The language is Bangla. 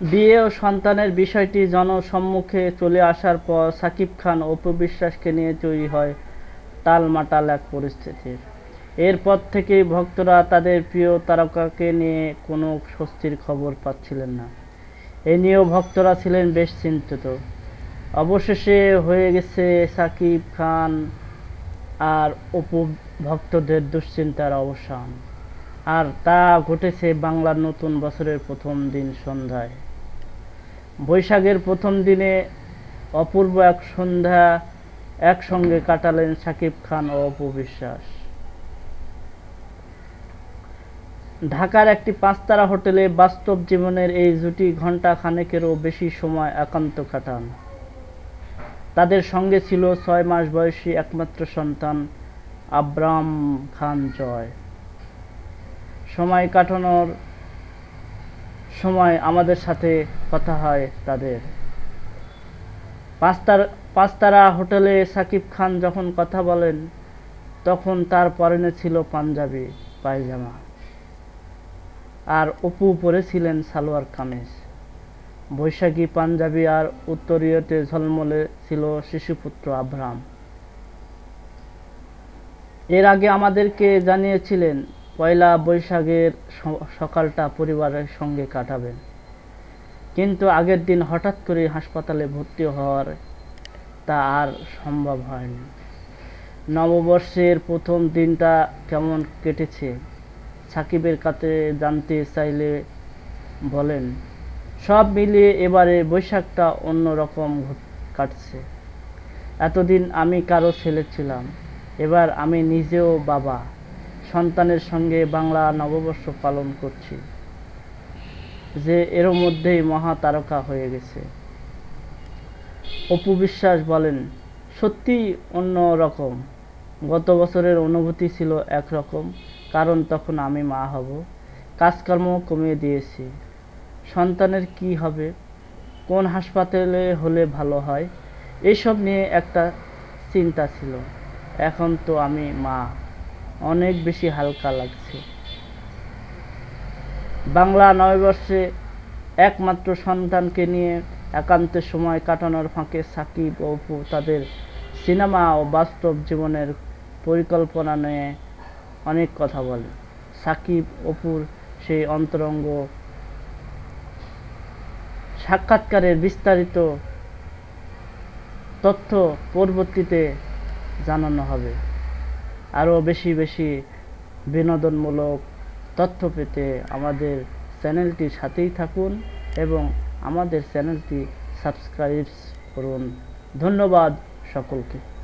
বিয়ে ও সন্তানের বিষয়টি জনসম্মুখে চলে আসার পর সাকিব খান অপু বিশ্বাসকে নিয়ে তৈরি হয় টালমাটাল এক পরিস্থিতি। এরপর থেকেই ভক্তরা তাদের প্রিয় তারকাকে নিয়ে কোনো স্বস্তির খবর পাচ্ছিলেন না। এ নিয়েও ভক্তরা ছিলেন বেশ চিন্তিত। অবশেষে হয়ে গেছে সাকিব খান আর অপু ভক্তদের দুশ্চিন্তার অবসান। আর তা ঘটেছে বাংলার নতুন বছরের প্রথম দিন সন্ধ্যায়। বৈশাখের প্রথম দিনে অপূর্ব এক সন্ধ্যা একসঙ্গে কাটালেন সাকিব খান ও অপু বিশ্বাস। ঢাকার একটি পাঁচতারা হোটেলে বাস্তব জীবনের এই জুটি ঘণ্টা খানেকেরও বেশি সময় একান্ত কাটান। তাদের সঙ্গে ছিল ছয় মাস বয়সী একমাত্র সন্তান আব্রাম খান জয়। সময় কাটানোর সময় আমাদের সাথে কথা হয় তাদের। পাঁচতারা পাঁচতারা হোটেলে সাকিব খান যখন কথা বলেন, তখন তার পরনে ছিল পাঞ্জাবি, পায়জামা। আর অপু পরেছিলেন সালোয়ার কামিজ। বৈশাখী পাঞ্জাবি আর উত্তরীয়তে ঝলমলে ছিল শিশুপুত্র আব্রাম এর আগে আমাদেরকে জানিয়েছিলেন পয়লা বৈশাখের সকালটা পরিবারের সঙ্গে কাটাবেন। কিন্তু আগের দিন হঠাৎ করে হাসপাতালে ভর্তি হওয়ার তা আর সম্ভব হয়নি। নববর্ষের প্রথম দিনটা কেমন কেটেছে, সাকিবের কাছে জানতে চাইলে বলেন। সব মিলিয়ে এবারে বৈশাখটা অন্যরকম কাটছে। এতদিন আমি কারও ছেলে ছিলাম, এবার আমি নিজেও বাবা। সন্তানের সঙ্গে বাংলা নববর্ষ পালন করছি, যে এর মধ্যেই মহা তারকা হয়ে গেছে। অপু বিশ্বাস বলেন, সত্যি অন্য রকম। গত বছরের অনুভূতি ছিল একরকম, কারণ তখন আমি মা হব। কাজকর্ম কমিয়ে দিয়েছি। সন্তানের কি হবে? কোন হাসপাতালে হলে ভালো হয়? এসব নিয়ে একটা চিন্তা ছিল। এখন তো আমি মা। অনেক বেশি হালকা লাগছে। বাংলা নববর্ষে একমাত্র সন্তানকে নিয়ে একান্ত সময় কাটানোর ফাঁকে সাকিব অপু তাদের সিনেমা ও বাস্তব জীবনের পরিকল্পনা নিয়ে অনেক কথা বলে। সাকিব, অপুর সেই অন্তরঙ্গ সাক্ষাৎকারের বিস্তারিত তথ্য পরবর্তীতে জানানো হবে। আরও বেশি বেশি বিনোদনমূলক তথ্য পেতে আমাদের চ্যানেলটির সাথেই থাকুন এবং আমাদের চ্যানেলটি সাবস্ক্রাইব করুন। ধন্যবাদ সকলকে।